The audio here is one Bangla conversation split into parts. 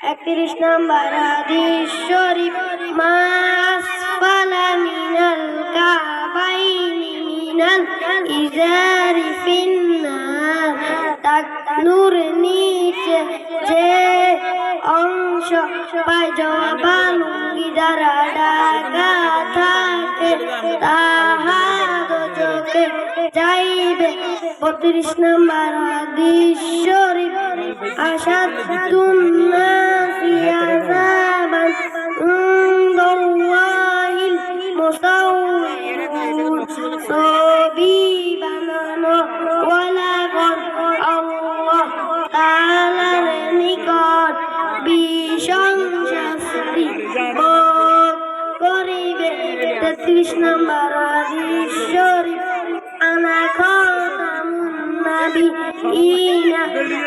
একত্রিশ নম্বর হাদিস মাস মিনাল কাবাইনি মিনাল ইজারি ফিন্নার। তাক নূর নিচে যে অংশ পায়জামা লুঙ্গি দ্বারা ঢাকা থাকে তাহা চোখে যাইবে। বত্রিশ নম্বর হাদিস আসাদ দুন্নাসি বানানো ওয়ালা আল্লাহ তাআলার নিকট ভীষণ শাস্তি ভোগ করিবে। তেত্রিশ নম্বর হাদিস শরীফ আনা খাতামুন নাবিয়িনা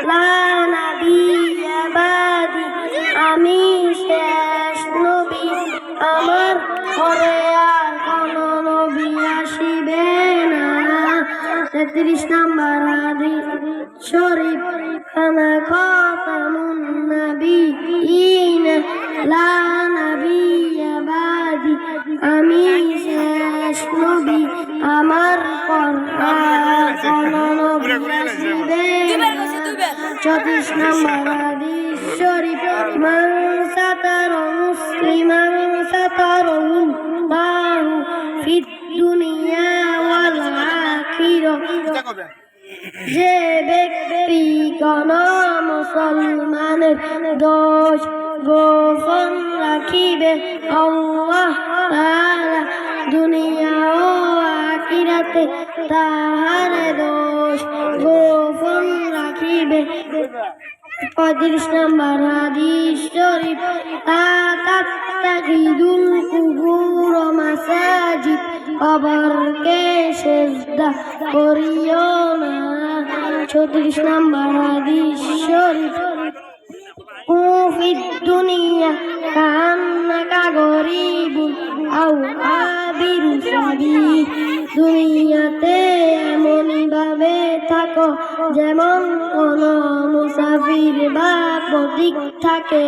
লা নাবিয়্যা বাদি আমি তেত্রিশ নম্বর হাদিস শরীফ আনা খাতামুন নাবিয়িনা, লা নাবিয়্যা বাদি। আমি শেষ নবী, আমার চৌত্রিশ নম্বর হাদিস শরীফ, মান সাতার মুসলিমান যে ব্যক্তি কোন মুসলমানের দোষ গোপন রাখিবে আল্লাহ তাআলা দুনিয়া ও আখিরাতে তাহার দোষ গোপন রাখিবে। পঁয়ত্রিশ নম্বর হাদিস শরীফ তাত্তাখিদুল কুবুর মাসাজিদ আবার কে শেষদা করিও না? চৌত্রিশ নম্বর হাদিস শরীফ। কুফিদ দুনিয়া কান্নাকা কাগরি আউ আবির সাবি দুনিয়াতে এমনই ভাবে থাকো যেমন কোন মুসাফির বা প্রতীক থাকে।